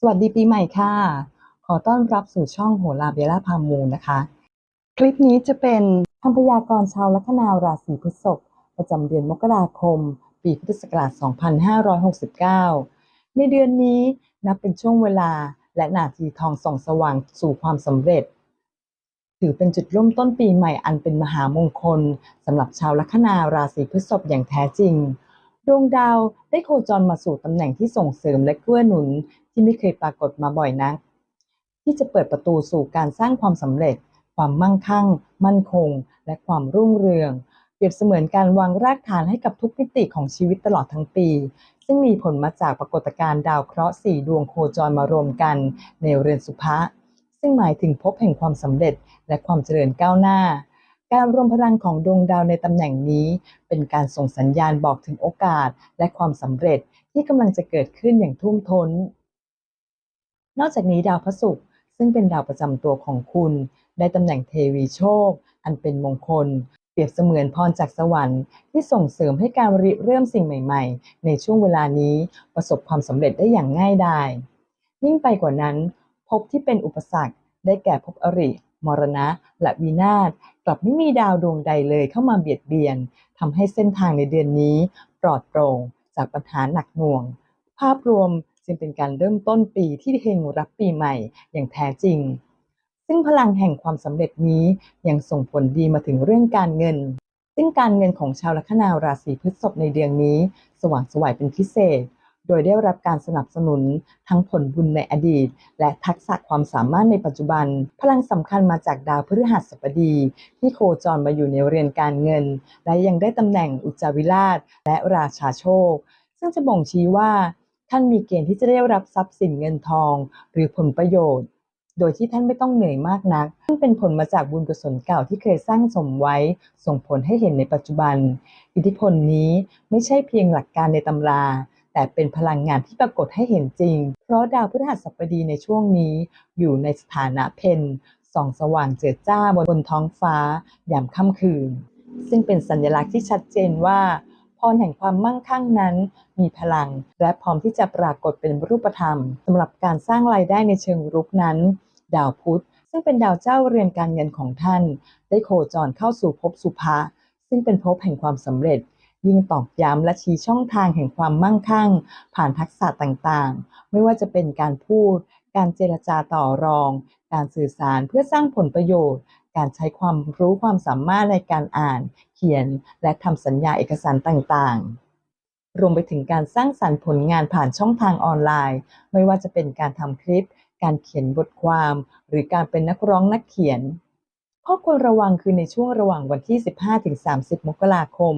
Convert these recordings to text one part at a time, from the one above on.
สวัสดีปีใหม่ค่ะ ขอต้อนรับสู่ช่องโหราเบลล่าพามูนะคะ คลิปนี้จะเป็นคำพยากรณ์ชาวลัคนาราศีพฤษภประจำเดือนมกราคม ปีพุทธศักราช 2569 ในเดือนนี้นับเป็นช่วงเวลาและนาทีทองส่องสว่างสู่ความสำเร็จ ถือเป็นจุดเริ่มต้นปีใหม่อันเป็นมหามงคลสำหรับชาวลัคนาราศีพฤษภอย่างแท้จริง ดวงดาวได้โคจรมาสู่ตำแหน่งที่ส่งเสริมและเกื้อหนุนที่ไม่เคยปรากฏมาบ่อยนัก ที่จะเปิดประตูสู่การสร้างความสำเร็จ ความมั่งคั่ง มั่นคง และความรุ่งเรือง เปรียบเสมือนการวางรากฐานให้กับทุกมิติของชีวิตตลอดทั้งปี ซึ่งมีผลมาจากปรากฏการณ์ดาวเคราะห์สี่ดวงโคจรมารวมกันในเรือนสุภะซึ่งหมายถึงภพแห่งความสำเร็จและความเจริญก้าวหน้า การรวมพลังของดวงดาวในตำแหน่งนี้ เป็นการส่งสัญญาณบอกถึงโอกาสและความสำเร็จที่กำลังจะเกิดขึ้นอย่างทุ่มท้น นอกจากนี้ดาวพระศุกร์ซึ่งเป็นดาวประจำตัวของคุณ ได้ตำแหน่งเทวีโชค อันเป็นมงคล เปรียบเสมือนพรจากสวรรค์ที่ส่งเสริมให้การริเริ่มสิ่งใหม่ ๆ ในช่วงเวลานี้ประสบความสำเร็จได้อย่างง่ายดายยิ่งไปกว่านั้นภพที่เป็นอุปสรรคได้แก่ภพอริ มรณะ และวินาศกลับไม่มีดาวดวงใดเลยเข้ามาเบียดเบียนทำให้เส้นทางในเดือนนี้ปลอดโปร่งจากปัญหาหนักหน่วง ภาพรวมจึงเป็นการเริ่มต้นปีที่เฮงรับปีใหม่อย่างแท้จริง ซึ่งพลังแห่งความสำเร็จนี้ยังส่งผลดีมาถึงเรื่องการเงิน ซึ่งการเงินของชาวลัคนาราศีพฤษภในเดือนนี้ สว่างสวยเป็นพิเศษ โดยได้รับการสนับสนุนทั้งผลบุญในอดีต และทักษะความสามารถในปัจจุบัน พลังสำคัญมาจากดาวพฤหัสบดี ที่โคจรมาอยู่ในเรือนการเงิน และยังได้ตำแหน่งอุจจาวิราช และราชาโชค ซึ่งจะบ่งชี้ว่าท่านมีเกณฑ์ที่จะได้รับทรัพย์สินเงินทอง หรือผลประโยชน์ โดยที่ท่านไม่ต้องเหนื่อยมากนัก ซึ่งเป็นผลมาจากบุญกุศลเก่าที่เคยสร้างสมไว้ ส่งผลให้เห็นในปัจจุบัน อิทธิพลนี้ไม่ใช่เพียงหลักการในตำรา แต่เป็นพลังงานที่ปรากฏให้เห็นจริง เพราะดาวพฤหัสบดีในช่วงนี้ อยู่ในสถานะเพนส่องสว่างเจิดจ้าบนท้องฟ้ายามค่ำคืน ซึ่งเป็นสัญลักษณ์ที่ชัดเจนว่าพรแห่งความมั่งคั่งนั้น มีพลัง และพร้อมที่จะปรากฏเป็นรูปธรรมสำหรับการสร้างรายได้ในเชิงรุกนั้น ดาวพุธ ซึ่งเป็นดาวเจ้าเรือนการเงินของท่าน ได้โคจรเข้าสู่ภพสุภะซึ่งเป็นภพแห่งความสำเร็จ ยิ่งตอกย้ำและชี้ช่องทางแห่งความมั่งคั่ง ผ่านทักษะต่างๆ ไม่ว่าจะเป็นการพูด การเจรจาต่อรอง การสื่อสารเพื่อสร้างผลประโยชน์ การใช้ความรู้ความสามารถในการอ่าน เขียน และทำสัญญาเอกสารต่างๆรวมไปถึงการสร้างสรรค์ผลงานผ่านช่องทางออนไลน์ ไม่ว่าจะเป็นการทำคลิป การเขียนบทความ หรือการเป็นนักร้องนักเขียน ข้อควรระวังคือในช่วงระหว่างวันที่ 15-30 มกราคม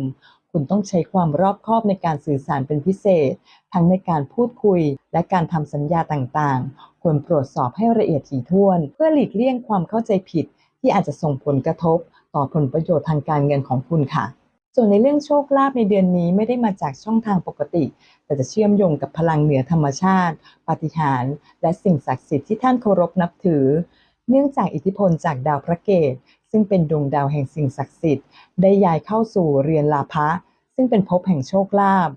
คุณต้องใช้ความรอบคอบในการสื่อสารเป็นพิเศษ ทั้งในการพูดคุย และการทำสัญญาต่างๆ ควรตรวจสอบให้ละเอียดถี่ถ้วน เพื่อหลีกเลี่ยงความเข้าใจผิด ที่อาจจะส่งผลกระทบ ต่อผลประโยชน์ทางการเงินของคุณค่ะ ส่วนในเรื่องโชคลาภในเดือนนี้ไม่ได้มาจากช่องทางปกติ แต่จะเชื่อมโยงกับพลังเหนือธรรมชาติ ปาฏิหาริย์และสิ่งศักดิ์สิทธิ์ที่ท่านเคารพนับถือ เนื่องจากอิทธิพลจากดาวพระเกต ซึ่งเป็นดวงดาวแห่งสิ่งศักดิ์สิทธิ์ได้ย้ายเข้าสู่เรือนลาภะซึ่งเป็นภพแห่งโชคลาภ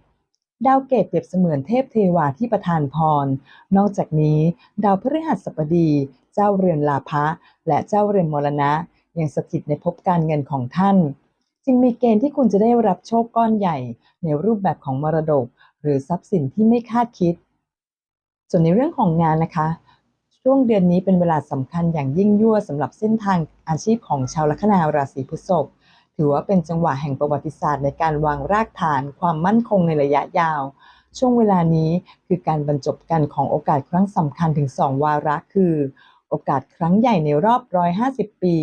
ดาวเกตเปรียบเสมือนเทพเทวาที่ประทานพร นอกจากนี้ ดาวพฤหัสบดี เจ้าเรือนลาภะและเจ้าเรือนมรณะ ยังสถิตในภพการเงินของท่าน จึงมีเกณฑ์ที่คุณจะได้รับโชคก้อนใหญ่ ในรูปแบบของมรดก หรือทรัพย์สินที่ไม่คาดคิด ส่วนในเรื่องของงานนะคะ ช่วงเดือนนี้เป็นเวลาสำคัญอย่างยิ่งยวดสำหรับเส้นทางอาชีพของชาวลัคนาราศีพฤษภถือว่าเป็นจังหวะแห่งประวัติศาสตร์ในการวางรากฐานความมั่นคงในระยะยาว ช่วงเวลานี้คือการบรรจบกันของโอกาสครั้งสำคัญถึง 2 วาระคือ โอกาสครั้งใหญ่ในรอบ 150 ปี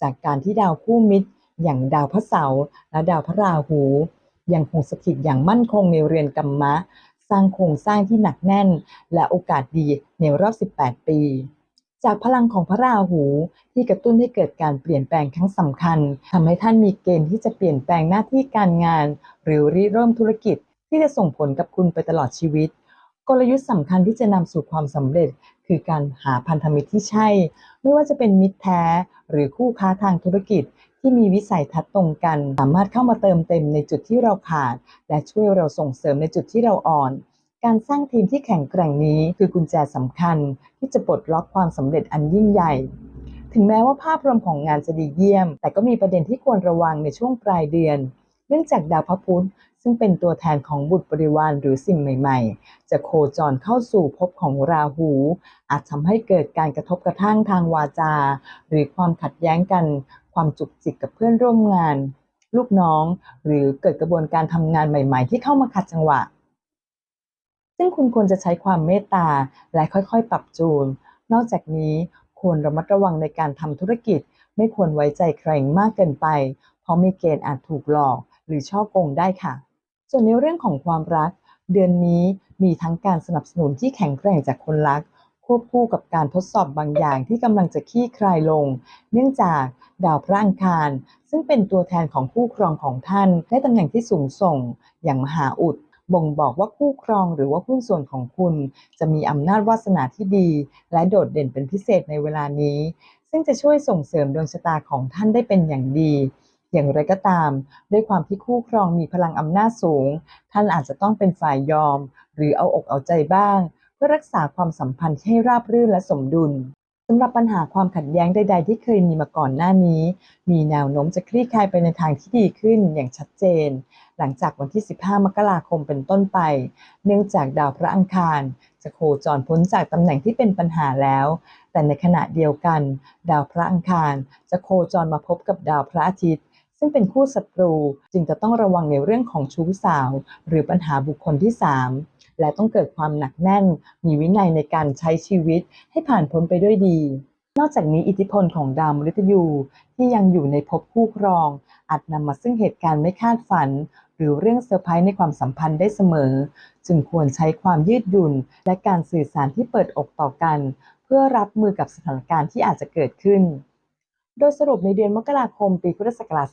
จากการที่ดาวคู่มิตร อย่างดาวพระเสาร์และดาวพระราหู ยังคงสถิตอย่างมั่นคงในเรือนกัมมะ ร้างโครงสร้างที่หนักแน่น และโอกาสดีในรอบ 18 ปี จากพลังของพระราหูที่กระตุ้นให้เกิดการเปลี่ยนแปลงครั้งสำคัญทำให้ท่านมีเกณฑ์ที่จะเปลี่ยนแปลงหน้าที่การงาน หรือริเริ่มธุรกิจที่จะส่งผลกับคุณไปตลอดชีวิต กลยุทธ์สำคัญที่จะนำสู่ความสำเร็จ คือการหาพันธมิตรที่ใช่ ไม่ว่าจะเป็นมิตรแท้ หรือคู่ค้าทางธุรกิจ ที่มีวิสัยทัศน์ตรงกัน สามารถเข้ามาเติมเต็มในจุดที่เราขาด และช่วยเราส่งเสริมในจุดที่เราอ่อน การสร้างทีมที่แข็งแกร่งนี้คือกุญแจสำคัญ ที่จะปลดล็อกความสำเร็จอันยิ่งใหญ่ ถึงแม้ว่าภาพรวมของงานจะดีเยี่ยม แต่ก็มีประเด็นที่ควรระวังในช่วงปลายเดือน เนื่องจากดาวพระพุธซึ่งเป็นตัวแทนของบุตรบริวารหรือสิ่งใหม่ๆ จะโคจรเข้าสู่ภพของราหู อาจทำให้เกิดการกระทบกระทั่งทางวาจา หรือความขัดแย้งกัน ความจุกจิกกับเพื่อนร่วมงาน ลูกน้อง หรือเกิดกระบวนการทำงานใหม่ ๆ ที่เข้ามาขัดจังหวะ ซึ่งคุณควรจะใช้ความเมตตาและค่อยๆ ปรับจูน นอกจากนี้ควรระมัดระวังในการทำธุรกิจ ไม่ควรไว้ใจใครมากเกินไป เพราะมีเกณฑ์อาจถูกหลอก หรือช่อโกงได้ค่ะ ส่วนในเรื่องของความรัก เดือนนี้มีทั้งการสนับสนุนที่แข็งแกร่งจากคนรัก ควบคู่กับการทดสอบบางอย่างที่กำลังจะคลี่คลายลง เนื่องจากดาวพระอังคาร ซึ่งเป็นตัวแทนของคู่ครองของท่านได้ตำแหน่งที่สูงส่ง อย่างมหาอุดบ่งบอกว่าคู่ครองหรือว่าหุ้นส่วนของคุณ จะมีอำนาจวาสนาที่ดี และโดดเด่นเป็นพิเศษในเวลานี้ ซึ่งจะช่วยส่งเสริมดวงชะตาของท่านได้เป็นอย่างดีอย่างไรก็ตาม ด้วยความที่คู่ครองมีพลังอำนาจสูง ท่านอาจจะต้องเป็นฝ่ายยอม หรือเอาอกเอาใจบ้าง พื่อรักษาความสัมพันธ์ให้ราบรื่นและสมดุลสำหรับปัญหาความขัดแย้งใด ๆ ที่เคยมีมาก่อนหน้านี้ มีแนวโน้มจะคลี่คลายไปในทางที่ดีขึ้นอย่างชัดเจน หลังจากวันที่ 15 มกราคมเป็นต้นไป เนื่องจากดาวพระอังคาร จะโคจรพ้นจากตำแหน่งที่เป็นปัญหาแล้ว แต่ในขณะเดียวกัน ดาวพระอังคารจะโคจรมาพบกับดาวพระอาทิตย์ ซึ่งเป็นคู่ศัตรู จึงจะต้องระวังในเรื่องของชู้สาว หรือปัญหาบุคคลที่ 3 และต้องเกิดความหนักแน่น มีวินัยในการใช้ชีวิตให้ผ่านพ้นไปด้วยดี นอกจากนี้อิทธิพลของดาวมฤตยูที่ยังอยู่ในภพคู่ครอง อาจนำมาซึ่งเหตุการณ์ไม่คาดฝัน หรือเรื่องเซอร์ไพรส์ในความสัมพันธ์ได้เสมอ จึงควรใช้ความยืดหยุ่น และการสื่อสารที่เปิดอกต่อกัน เพื่อรับมือกับสถานการณ์ที่อาจจะเกิดขึ้น โดยสรุปในเดือนมกราคมปีพุทธศักราช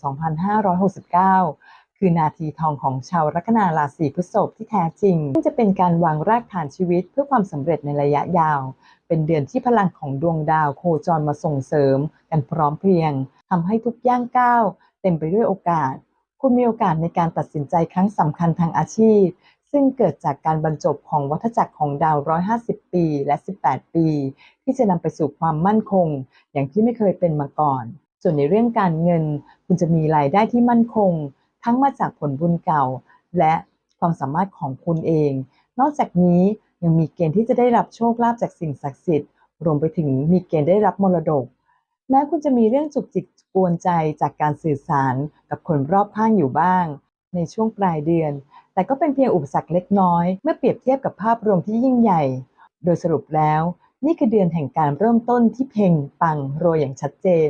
2569 คือนาทีทองของชาวลัคนาราศีพฤษภที่แท้จริง ซึ่งจะเป็นการวางรากฐานชีวิตเพื่อความสำเร็จในระยะยาว เป็นเดือนที่พลังของดวงดาวโคจรมาส่งเสริม กันพร้อมเพรียงทำให้ทุกย่างก้าวเต็มไปด้วยโอกาส คุณมีโอกาสในการตัดสินใจครั้งสำคัญทางอาชีพ ซึ่งเกิดจากการบรรจบของวัฏจักรของดาว 150 ปีและ 18 ปี ที่จะนำไปสู่ความมั่นคง อย่างที่ไม่เคยเป็นมาก่อน ส่วนในเรื่องการเงิน คุณจะมีรายได้ที่มั่นคง ทั้งมาจากผลบุญเก่า และความสามารถของคุณเอง นอกจากนี้ยังมีเกณฑ์ที่จะได้รับโชคลาภจากสิ่งศักดิ์สิทธิ์ รวมไปถึงมีเกณฑ์ได้รับมรดก แม้คุณจะมีเรื่องจุกจิกกวนใจจากการสื่อสารกับคนรอบข้างอยู่บ้าง ในช่วงปลายเดือน แต่ก็เป็นเพียงอุปสรรคเล็กน้อย เมื่อเปรียบเทียบกับภาพรวมที่ยิ่งใหญ่ โดยสรุปแล้ว นี่คือเดือนแห่งการเริ่มต้นที่เพ่งปังโรยอย่างชัดเจน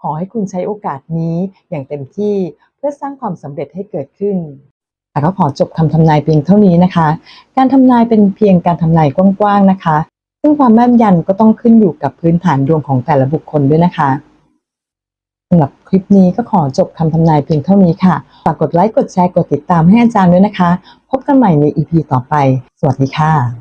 ขอให้คุณใช้โอกาสนี้อย่างเต็มที่เพื่อสร้างความสำเร็จให้เกิดขึ้นแต่ก็ขอจบคำทำนายเพียงเท่านี้นะคะ การทำนายเป็นเพียงการทำนายกว้างๆนะคะ ซึ่งความแม่นยำก็ต้องขึ้นอยู่กับพื้นฐานดวงของแต่ละบุคคลด้วยนะคะ สำหรับคลิปนี้ก็ขอจบคำทำนายเพียงเท่านี้ค่ะ ฝากกดไลค์ กดแชร์ กดติดตามให้อาจารย์ด้วยนะคะ พบกันใหม่ใน EP ต่อไป สวัสดีค่ะ